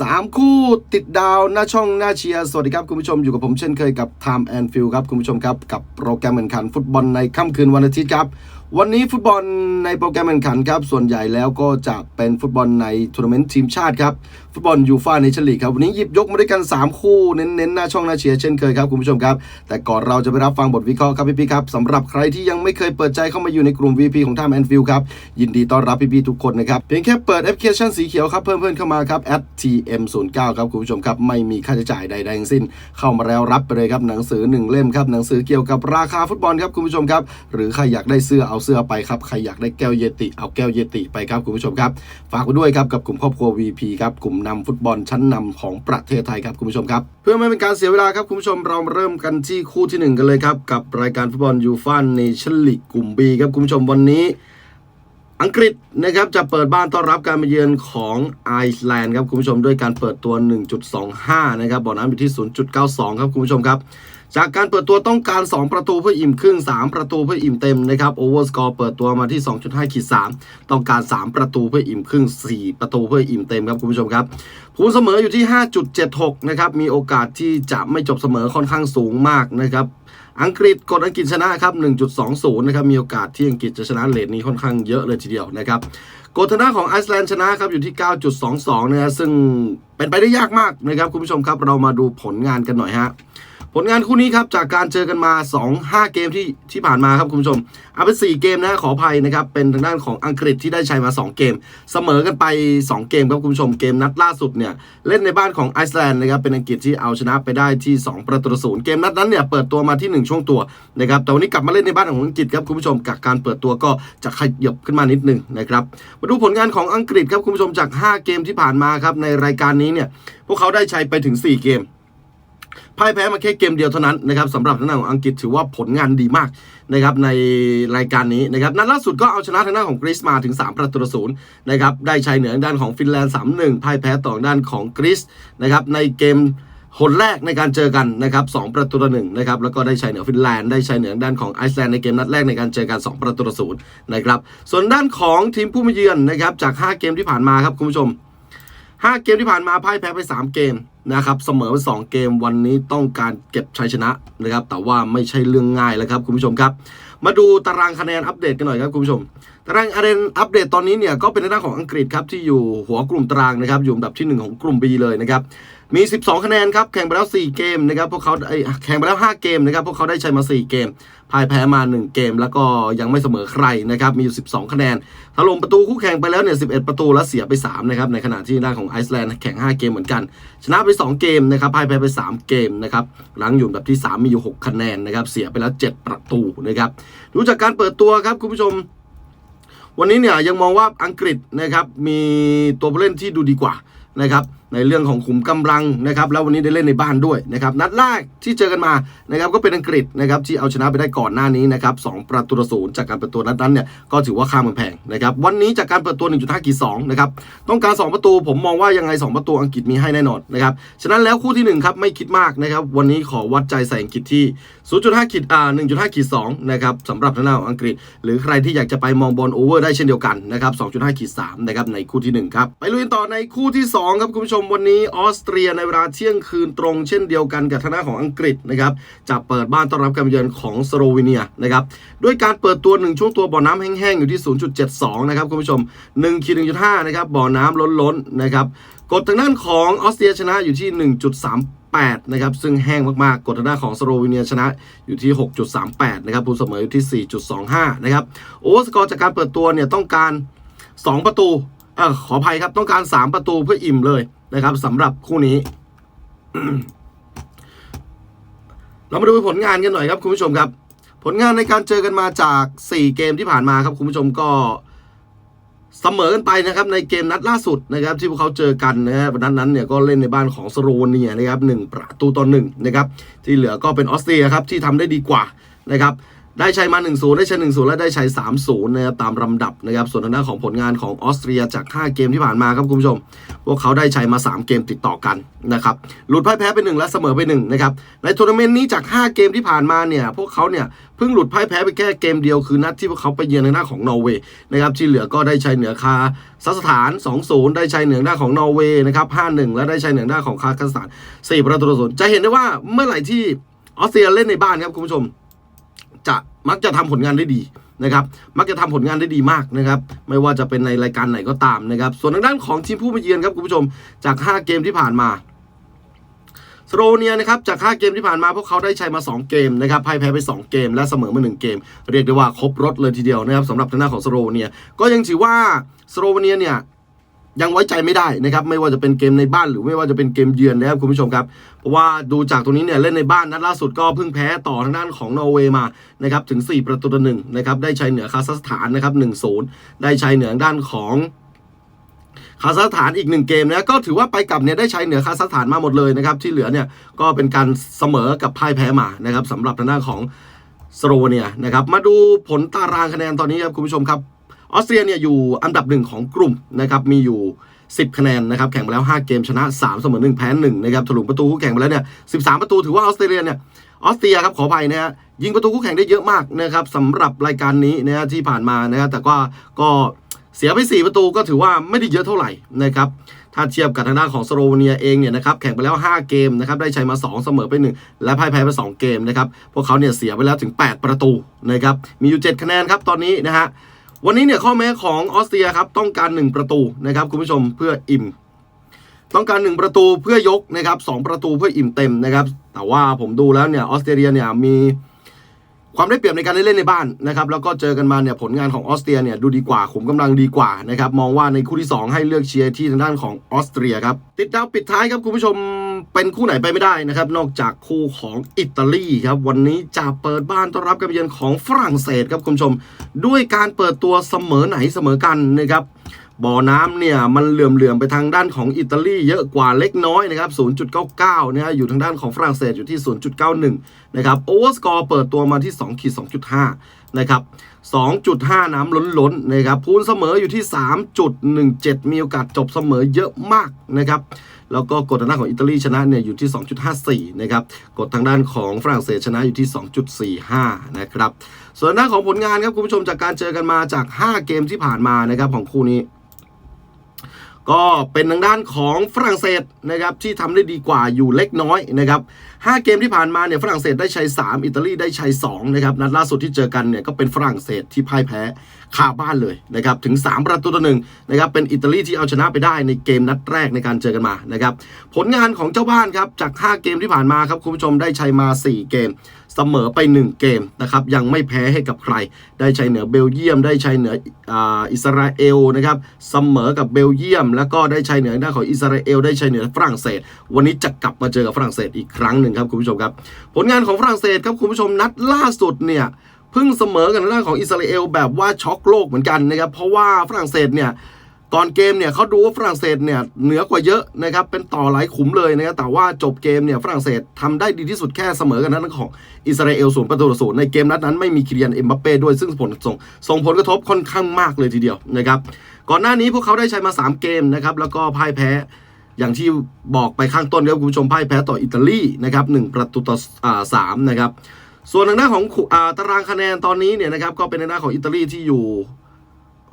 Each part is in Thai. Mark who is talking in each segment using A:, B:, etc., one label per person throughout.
A: สามคู่ติดดาวหน้าช่องหน้าเชียร์ สวัสดีครับคุณผู้ชมอยู่กับผมเช่นเคยกับ Time and f i e l ครับคุณผู้ชมครับ กับโปรแกรมแข่งขันฟุตบอลในค่ำคืนวันอาทิตย์ครับ วันนี้ฟุตบอลในโปรแกรมแข่งขันครับ ส่วนใหญ่แล้วก็จะเป็นฟุตบอลในทัวร์นาเมนต์ทีมชาติครับ ฟุตบอลยูฟ่าในเชลีกครับ วันนี้หยิบยกมาด้วยกัน 3 คู่เน้นๆ หน้าช่องหน้าเชียร์เช่นเคยครับ คุณผู้ชมครับ แต่ก่อนเราจะไปรับฟังบทวิเคราะห์ครับพี่ๆครับสำหรับใครที่ยังไม่เคยเปิดใจเข้ามาอยู่ในกลุ่ม VP ของ Time and Field ครับ ยินดีต้อนรับพี่ๆทุกคนนะครับ เพียงแค่เปิดแอปพลิเคชันสีเขียวครับเพิ่มเพื่อนเข้ามาครับ @tm09 ครับคุณผู้ชมครับไม่มีค่าใช้จ่ายใดๆทั้งสิ้น เข้ามาแล้วรับไปเลยครับหนังสือหนึ่งเล่มครับหนังสือเกี่ยวกับราคาฟุตบอลครับคุณผู้ชมครับหรือใครอยากได้เสื้อเอาเสื้อไปครับ ใครอยากได้แก้วเยติ เอาแก้วเยติไปครับคุณผู้ชมครับ ฝากไว้ด้วยครับกับกลุ่มครอบครัว VP ครับกลุ่มนำฟุตบอลชั้นนำของประเทศไทยครับคุณผู้ชมครับ เพื่อไม่เป็นการเสียเวลาครับคุณผู้ชมเรามาเริ่มกันที่คู่ที่หนึ่งกันเลยครับกับรายการฟุตบอลยูฟ่าเนชั่นลีกกลุ่ม B ครับคุณผู้ชมวันนี้อังกฤษนะครับจะเปิดบ้านต้อนรับการมาเยือนของไอซ์แลนด์ครับคุณผู้ชมด้วยการเปิดตัว 1.25 นะครับบ่อน้ำอยู่ที่ 0.92 ครับคุณผู้ชมครับ จากการเปิดตัวต้องการ 2 ประตูเพื่ออิ่มครึ่ง 3 ประตูเพื่ออิ่มเต็มนะครับโอเวอร์สกอร์เปิดตัวมาที่ 2.5ขีด3ต้องการ 3 ประตูเพื่ออิ่มครึ่ง 4 ประตูเพื่ออิ่มเต็มครับคุณผู้ชมครับผลเสมออยู่ที่ 5.76 นะครับ มีโอกาสที่จะไม่จบเสมอค่อนข้างสูงมากนะครับอังกฤษกดอังกฤษชนะครับ 1.20 นะครับ มีโอกาสที่อังกฤษจะชนะเลทนี้ค่อนข้างเยอะเลยทีเดียวนะครับกดทางด้านของไอซ์แลนด์ชนะครับอยู่ที่ 9.22 นะซึ่งเป็นไปได้ยากมากนะครับคุณผู้ชมครับ เรามาดูผลงานกันหน่อยฮะ ผลงานคู่นี้ครับจากการเจอกันมา 2 5 เกมที่ที่ผ่านมาครับคุณผู้ชมเอาเป็น4เกมนะขออภัยนะครับเป็นทางด้านของอังกฤษที่ได้ชัยมา 2 เกม เสมอกันไป 2 เกมครับคุณผู้ชมเกมนัดล่าสุดเนี่ยเล่นในบ้านของไอซ์แลนด์นะครับเป็นอังกฤษที่เอาชนะไปได้ที่ 2 ประตูศูนย์เกมนัดนั้นเนี่ยเปิดตัวมาที่ 1 ช่วงตัวนะครับแต่วันนี้กลับมาเล่นในบ้านของอังกฤษครับคุณผู้ชมกับการเปิดตัวก็จะขยับขึ้นมานิดนึงนะครับมาดูผลงานของอังกฤษครับคุณผู้ชมจาก 5 เกมที่ผ่านมาครับในรายการนี้เนี่ยพวกเขาได้ชัยไปถึง 4 เกม พ่ายแพ้มาแค่เกมเดียวเท่านั้นนะครับสำหรับทางด้านของอังกฤษถือว่าผลงานดีมากนะครับในรายการนี้นะครับนัดล่าสุดก็เอาชนะทางด้านของกรีซมาถึง 3 ประตูต่อศูนย์นะครับได้ชัยเหนือด้านของฟินแลนด์ 3-1พ่ายแพ้ต่อด้านของกรีซนะครับในเกมหนแรกในการเจอกันนะครับสประตูต่อหนึ่งนะครับแล้วก็ได้ชัยเหนือฟินแลนด์ได้ชัยเหนือด้านของไอซ์แลนด์ในเกมนัดแรกในการเจอกัน 2 ประตูต่อศูนย์นะครับส่วนด้านของทีมผู้มาเยือนนะครับจาก 5 เกมที่ผ่านมาครับคุณผู้ชม 5 เกมที่ผ่านมาพ่ายแพ้ไป 3 เกม นะครับเสมอไป2เกมวันนี้ต้องการเก็บชัยชนะนะครับ แต่ว่าไม่ใช่เรื่องง่ายแล้วครับคุณผู้ชมครับ มาดูตารางคะแนนอัปเดตกันหน่อยครับคุณผู้ชม ตารางคะแนนอัปเดตตอนนี้เนี่ยก็เป็นในด้านของอังกฤษครับที่อยู่หัวกลุ่มตารางนะครับอยู่อันดับที่ 1 ของกลุ่ม B เลยนะครับมี 12 คะแนนครับแข่งไปแล้ว 4 เกมนะครับพวกเขาเอ้ยแข่งไปแล้ว 5 เกมนะครับพวกเขาได้ชัยมา 4 เกมพ่ายแพ้มา 1 เกม แล้วก็ยังไม่เสมอใครนะครับมีอยู่ 12 คะแนนถล่มประตูคู่แข่งไปแล้วเนี่ย11 ประตูแล้วเสียไป3นะครับในขณะที่ด้านของไอซ์แลนด์แข่ง 5 เกมเหมือนกัน ชนะไป2 เกมนะครับพ่ายแพ้ไป 3 เกมนะครับหลังอยู่แบบที่ 3 มีอยู่ 6 คะแนนนะครับ เสียไปแล้ว 7 ประตูนะครับดูจากการเปิดตัวครับคุณผู้ชม วันนี้เนี่ยยังมองว่าอังกฤษนะครับมีตัวผู้เล่นที่ดูดีกว่านะครับ ในเรื่องของขุมกำลังนะครับแล้ววันนี้ได้เล่นในบ้านด้วยนะครับนัดแรกที่เจอกันมานะครับก็เป็นอังกฤษนะครับที่เอาชนะไปได้ก่อนหน้านี้นะครับสองประตูต่อศูนย์จากการเปิดตัวนัดนั้นเนี่ยก็ถือว่าข้ามกำแพงนะครับวันนี้จากการเปิดตัว 1.5กี2นะครับต้องการ 2 ประตูผมมองว่ายังไง 2 ประตูอังกฤษมีให้แน่นอนนะครับฉะนั้นแล้วคู่ที่1ครับไม่คิดมากนะครับวันนี้ขอวัดใจใส่อังกฤษที่ 0.5ขีดอ่า1.5ขีด2นะครับสำหรับทางด้านของอังกฤษ หรือใครที่อยากจะไปมองบอลโอเวอร์ได้เช่นเดียวกันนะครับ2.5ขีด3นะครับในคู่ที่1ครับไปลุยต่อในคู่ที่2ครับคุณผู้ชมมวันนี้ออสเตรียในเวลาเที่ยงคืนตรงเช่นเดียวกันกับทางด้านของอังกฤษนะครับจะเปิดบ้านต้อนรับการเยือนของสโลวีเนียนะครับด้วยการเปิดตัว1ช่วงตัวบ่อน้ำแห้งๆอยู่ที่ 0.72 นะครับคุณผู้ชม1ขีด1.5 นะครับบ่อน้ำล้นๆนะครับกดทางด้านของออสเตรียชนะอยู่ที่ 1.3 8นะครับซึ่งแห้งมากๆ กดทางด้านของสโลวีเนียชนะอยู่ที่ 6.38 นะครับผู้เสมออยู่ที่ 4.25 นะครับโอสกอร์จากการเปิดตัวเนี่ยต้องการ 2 ประตูเออขออภัยครับต้องการ 3 ประตูเพื่ออิ่มเลย นะครับสำหรับคู่นี้ เรามาดูผลงานกันหน่อยครับคุณผู้ชมครับ ผลงานในการเจอกันมาจาก 4 เกมที่ผ่านมาครับคุณผู้ชมก็เสมอกันไปนะครับ ในเกมนัดล่าสุดนะครับ ที่พวกเขาเจอกันนะครับนัดนั้นเนี่ยก็เล่นในบ้านของสโลเนียนะครับหนึ่งประตูต่อหนึ่งนะครับ ที่เหลือก็เป็นออสเตรียครับที่ทำได้ดีกว่านะครับ ได้ชัยมา1-0ได้ชัย1-0และได้ชัย3-0นย์นะครับตามลำดับนะครับส่วนทางด้านของผลงานของออสเตรียจาก 5 เกมที่ผ่านมาครับคุณผู้ชม พวกเขาได้ชัยมา 3 เกมติดต่อกันนะครับหลุดพ่ายแพ้ไป1และเสมอไป1นะครับในทัวร์นาเมนต์นี้จาก 5 เกมที่ผ่านมาเนี่ยพวกเขาเนี่ยเพิ่งหลุดพ่ายแพ้ไปแค่เกมเดียวคือนัดที่พวกเขาไปเยือนในหน้าของนอร์เวย์นะครับที่เหลือก็ได้ชัยเหนือคาซัคสถาน 2-0 ได้ชัยเหนือหน้าของนอร์เวย์นะครับ5-1 และได้ชัยเหนือหน้าของคาซัคสถาน4ประตูต่อศูนย์จะเห็นได้ว่าเมื่อไหร่ที่ออสเตรียเล่นในบ้านครับคุณผู้ชม จะมักจะทำผลงานได้ดีนะครับ มักจะทำผลงานได้ดีมากนะครับ ไม่ว่าจะเป็นในรายการไหนก็ตามนะครับ ส่วนทางด้านของทีมผู้มาเยือนครับคุณผู้ชมจาก 5 เกมที่ผ่านมาสโลเนียนะครับจาก 5 เกมที่ผ่านมาพวกเขาได้ชัยมา 2 เกมนะครับพ่ายแพ้ไป 2 เกม และเสมอมา 1 เกม เรียกได้ว่าครบรถเลยทีเดียวนะครับสำหรับทางด้านของสโลเนีย ก็ยังถือว่าสโลเนียเนี่ย ยังไว้ใจไม่ได้นะครับไม่ว่าจะเป็นเกมในบ้านหรือไม่ว่าจะเป็นเกมเยือนนะครับคุณผู้ชมครับเพราะว่าดูจากตรงนี้เนี่ยเล่นในบ้านนัดล่าสุดก็เพิ่งแพ้ต่อทางด้านของนอร์เวย์มานะครับถึง 4 ประตูต่อหนึ่งนะครับได้ชัยเหนือคาซัคสถานนะครับ1-0ได้ชัยเหนือด้านของคาซัคสถานอีกหนึ่งเกมนะก็ถือว่าไปกลับเนี่ยได้ชัยเหนือคาซัคสถานมาหมดเลยนะครับที่เหลือเนี่ยก็เป็นการเสมอกับพ่ายแพ้มานะครับสำหรับทางด้านของสโลเนียนะครับมาดูผลตารางคะแนนตอนนี้ครับคุณผู้ชมครับ ออสเตรียเนี่ยอยู่อันดับหนึ่งของกลุ่มนะครับมีอยู่ 10 คะแนนนะครับแข่งไปแล้ว 5 เกมชนะ 3 เสมอ1แพ้1นะครับถลุงประตูคู่แข่งไปแล้วเนี่ย13 ประตูถือว่าออสเตรเลียเนี่ยออสเตรียครับขออภัยนะฮะยิงประตูคู่แข่งได้เยอะมากนะครับสำหรับรายการนี้นะฮะที่ผ่านมานะครับแต่ก็ก็เสียไป 4 ประตูก็ถือว่าไม่ได้เยอะเท่าไหร่นะครับถ้าเทียบกับทางด้านของสโลเนียเองเนี่ยนะครับแข่งไปแล้ว 5 เกมนะครับได้ชัยมา 2 เสมอไป 1 และพ่ายแพ้ไป 2 เกมนะครับพวกเขาเนี่ยเสียไปแล้วถึง 8 ประตูนะครับมีอยู่ 7 คะแนนครับตอนนี้นะฮะ วันนี้เนี่ยข้อแม้ของออสเตรียครับต้องการ 1 ประตูนะครับคุณผู้ชมเพื่ออิ่ม ต้องการ 1 ประตูเพื่อยกนะครับสประตูเพื่ออิ่มเต็มนะครับ แต่ว่าผมดูแล้วเนี่ยออสเตรเลียเนี่ยมีความได้เปรียบในการได้เล่นในบ้านนะครับแล้วก็เจอกันมาเนี่ยผลงานของออสเตรียเนี่ยดูดีกว่าขุมกำลังดีกว่านะครับมองว่าในคู่ที่ 2 ให้เลือกเชียร์ที่ทางด้านของออสเตรียครับติดดาวปิดท้ายครับคุณผู้ชม เป็นคู่ไหนไปไม่ได้นะครับ นอกจากคู่ของอิตาลีครับ วันนี้จะเปิดบ้านต้อนรับการเยือนของฝรั่งเศสครับคุณผู้ชม ด้วยการเปิดตัวเสมอไหนเสมอกันนะครับบ่อน้ำเนี่ยมันเหลื่อมๆไปทางด้านของอิตาลีเยอะกว่าเล็กน้อยนะครับ 0.99นะฮะอยู่ทางด้านของฝรั่งเศสอยู่ที่ 0.91นะครับโอเวอร์สกอร์เปิดตัวมาที่2ขีด2.5 นะครับ 2.5 น้ำล้นๆนะครับพูนเสมออยู่ที่ 3.17 มีโอกาสจบเสมอเยอะมากนะครับแล้วก็กดทางด้านของอิตาลีชนะเนี่ยอยู่ที่ 2.54 นะครับ กดทางด้านของฝรั่งเศสชนะอยู่ที่ 2.45 นะครับ ส่วนด้านของผลงานครับคุณผู้ชมจากการเจอกันมาจาก 5 เกมที่ผ่านมานะครับของคู่นี้ ก็เป็นทางด้านของฝรั่งเศสนะครับที่ทำได้ดีกว่าอยู่เล็กน้อยนะครับ5เกมที่ผ่านมาเนี่ยฝรั่งเศสได้ชัย3 อิตาลีได้ชัย2นะครับนัดล่าสุดที่เจอกันเนี่ยก็เป็นฝรั่งเศสที่พ่ายแพ้คาบ้านเลยนะครับถึง 3 ประตูต่อหนึ่งนะครับเป็นอิตาลีที่เอาชนะไปได้ในเกมนัดแรกในการเจอกันมานะครับผลงานของเจ้าบ้านครับจาก 5 เกมที่ผ่านมาครับคุณผู้ชมได้ชัยมา 4 เกมเสมอไป 1 เกมนะครับยังไม่แพ้ให้กับใคร ได้ชัยเหนือเบลเยียม ได้ชัยเหนืออาอิสราเอลนะครับเสมอกับเบลเยียม แล้วก็ได้ชัยเหนือด้าของอิสราเอลได้ชัยเหนือฝรั่งเศส วันนี้จะกลับมาเจอกับฝรั่งเศสอีกครั้งหนึ่งครับคุณผู้ชมครับผลงานของฝรั่งเศสครับคุณผู้ชมนัดล่าสุดเนี่ย เพิ่งเสมอกันทางด้านของอิสราเอลแบบว่าช็อกโลกเหมือนกันนะครับ เพราะว่าฝรั่งเศสเนี่ยก่อนเกมเนี่ยเขาดูว่าฝรั่งเศสเนี่ยเหนือกว่าเยอะนะครับเป็นต่อหลายขุมเลยนะครับแต่ว่าจบเกมเนี่ยฝรั่งเศสทำได้ดีที่สุดแค่เสมอกันนั้นของอิสราเอลศูนย์ประตูต่อศูนย์ในเกมนัดนั้นไม่มีคิริยันเอ็มบัปเป้ด้วยซึ่งผลส่งส่งผลกระทบค่อนข้างมากเลยทีเดียวนะครับก่อนหน้านี้พวกเขาได้ใช้มา 3 เกมนะครับแล้วก็พ่ายแพ้อย่างที่บอกไปข้างต้นครับคุณผู้ชมพ่ายแพ้ต่ออิตาลีนะครับหนึ่งประตูต่อสามนะครับ ส่วนทางด้านของอาตารางคะแนนตอนนี้เนี่ยนะครับก็เป็นทางด้านของอิตาลีที่อยู่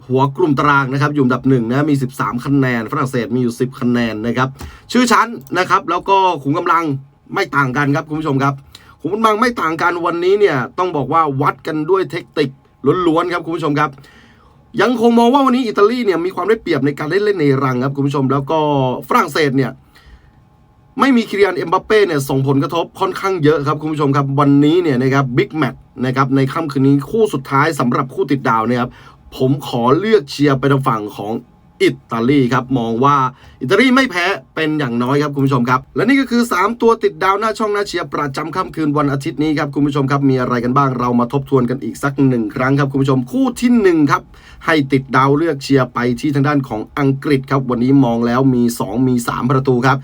A: หัวกลุ่มตารางนะครับอยู่อันดับหนึ่งนะมี 13 คะแนน ฝรั่งเศสมีอยู่ 10 คะแนนนะครับชื่อชั้นนะครับแล้วก็ขุมกำลังไม่ต่างกันครับคุณผู้ชมครับขุมกำลังไม่ต่างกันวันนี้เนี่ยต้องบอกว่าวัดกันด้วยเทคนิคล้วนๆครับคุณผู้ชมครับ ยังคงมองว่าวันนี้อิตาลีเนี่ยมีความได้เปรียบในการเล่นเล่นในรังครับคุณผู้ชม แล้วก็ฝรั่งเศสเนี่ย ไม่มีคิริยันเอ็มบัปเป้เนี่ยส่งผลกระทบค่อนข้างเยอะครับคุณผู้ชมครับวันนี้เนี่ยนะครับบิ๊กแมตช์นะครับในค่ำคืนนี้คู่สุดท้ายสำหรับคู่ติดดาวเนี่ยครับผมขอเลือกเชียร์ไปทางฝั่งของอิตาลีครับมองว่าอิตาลีไม่แพ้เป็นอย่างน้อยครับคุณผู้ชมครับ และนี่ก็คือ 3 ตัวติดดาวหน้าช่องหน้าเชียร์ประจำค่ำคืนวันอาทิตย์นี้ครับคุณผู้ชมครับมีอะไรกันบ้างเรามาทบทวนกันอีกสักหนึ่งครั้งครับคุณผู้ชมคู่ที่หนึ่งครับให้ติดดาวเลือกเชียร์ไปที่ทางด้านของอังกฤษครับวันนี้มองแล้วมี 2 มี 3 ประตูครับ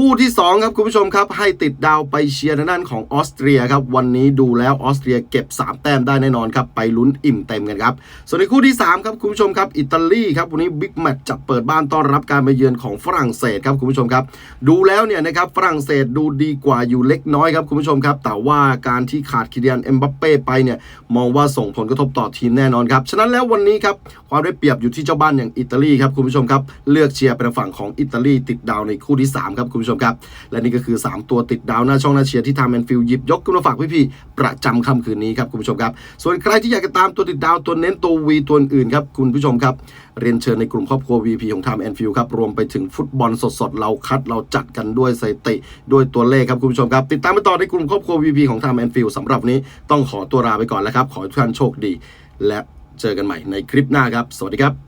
A: คู่ที่ 2 ครับ คุณผู้ชมครับ ให้ติดดาวไปเชียร์ทางด้านของออสเตรียครับ วันนี้ดูแล้วออสเตรียเก็บ 3 แต้มได้แน่นอนครับ ไปลุ้นอิ่มเต็มกันครับ ส่วนในคู่ที่ 3 ครับ คุณผู้ชมครับ อิตาลีครับ วันนี้บิ๊กแมตช์จะเปิดบ้านต้อนรับการมาเยือนของฝรั่งเศสครับ คุณผู้ชมครับ ดูแล้วเนี่ยนะครับฝรั่งเศสดูดีกว่าอยู่เล็กน้อยครับคุณผู้ชมครับแต่ว่าการที่ขาดคิเดียนเอ็มบัปเป้ไปเนี่ยมองว่าส่งผลกระทบต่อทีมแน่นอนครับฉะนั้นแล้ววันนี้ครับความได้เปรียบอยู่ที่เจ้าบ้านอย่างอิตาลีครับคุณผู้ชมครับเลือกเชียร์เป็นฝั่งของอิตาลีติดดาวในคู่ที่สามครับคุณผู้ชมครับ และนี่ก็คือ 3 ตัวติดดาวหน้าช่องหน้าเชียร์ที่ทางแมนฟิลหยิบยกขึ้นมาฝากพี่ๆประจำค่ำคืนนี้ครับคุณผู้ชมครับ ส่วนใครที่อยากจะตามตัวติดดาวตัวเน้นตัววีตัวอื่นครับคุณผู้ชมครับ เรียนเชิญในกลุ่มครอบครัว VP ของทามแอนฟิลครับรวมไปถึงฟุตบอลสดๆเราคัดเราจัดกันด้วยสถิติด้วยตัวเลขครับคุณผู้ชมครับ ติดตามไปต่อในกลุ่มครอบครัว VP ของทามแอนฟิลสำหรับวันนี้ต้องขอตัวลาไปก่อนแล้วครับขอทุกท่านโชคดี และเจอกันใหม่ในคลิปหน้าครับ สวัสดีครับ